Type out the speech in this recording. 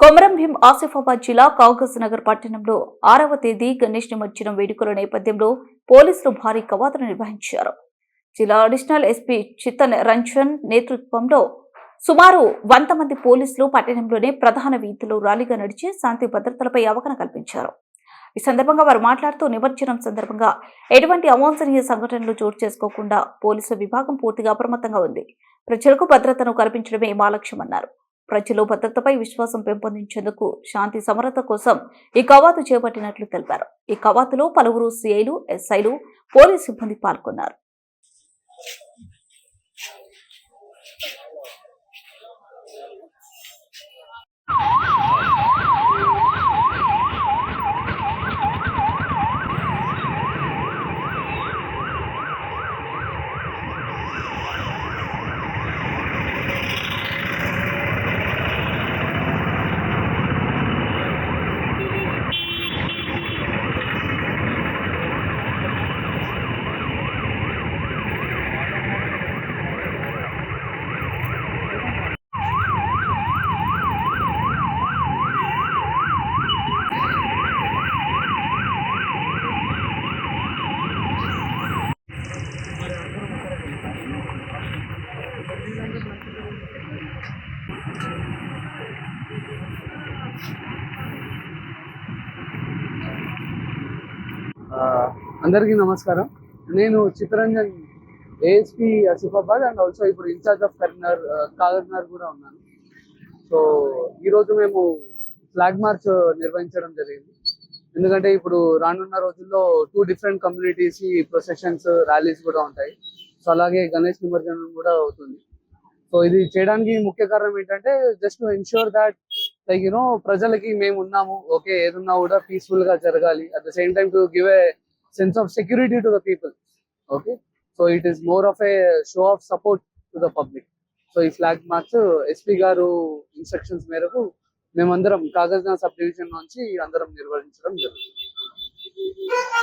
ఆసిఫాబాద్ జిల్లా కాంగ్రెస్ నగర్ పట్టణంలో ఆరవ తేదీ గణేష్ నిమజ్జనం వేడుకల నేపథ్యంలో పోలీసులు భారీ కవాతును నిర్వహించారు. జిల్లా అడిషనల్ ఎస్పీ చిత్తన్ రంజన్ నేతృత్వంలో సుమారు వంద మంది పోలీసులు పట్టణంలోనే ప్రధాన వీధిలో ర్యాలీగా నడిచి శాంతి భద్రతలపై అవగాహన కల్పించారు. ఈ సందర్భంగా వారు మాట్లాడుతూ నిమజ్జనం సందర్భంగా ఎటువంటి అవాంఛనీయ సంఘటనలు చోటు చేసుకోకుండా పోలీసు విభాగం పూర్తిగా అప్రమత్తంగా ఉంది. ప్రజలకు భద్రతను కల్పించడమే మా లక్ష్యమన్నారు. ప్రజలు భద్రతపై విశ్వాసం పెంపొందించేందుకు శాంతి సమరత కోసం ఈ కవాతు చేపట్టినట్లు తెలిపారు. ఈ కవాతులో పలువురు సిఐలు ఎస్ఐలు పోలీసు సిబ్బంది పాల్గొన్నారు. అందరికీ నమస్కారం. నేను Chittaranjan ASP Asifabad and also ఇప్పుడు ఇన్ఛార్జ్ ఆఫ్ కరీంనగర్ కాగజ్నగర్ కూడా ఉన్నాను. సో ఈరోజు మేము ఫ్లాగ్ మార్చ్ నిర్వహించడం జరిగింది. ఎందుకంటే ఇప్పుడు రానున్న రోజుల్లో two different communities processions rallies కూడా ఉంటాయి. సో అలాగే గణేష్ నిమజ్జనం కూడా అవుతుంది. సో ఇది చేయడానికి ముఖ్య కారణం ఏంటంటే just ensure that like you know ప్రజలకి మేము ఉన్నాము ఓకే ఏదున్నా కూడా పీస్ఫుల్గా జరగాలి. At the same time to give a sense of security to the people okay so it is more of a show of support to the public so ఈ flag march SP గారు instructions మేరకు మేమందరం Kagaz sub division నుంచి అందరం నిర్వహించడం జరుగుతుంది.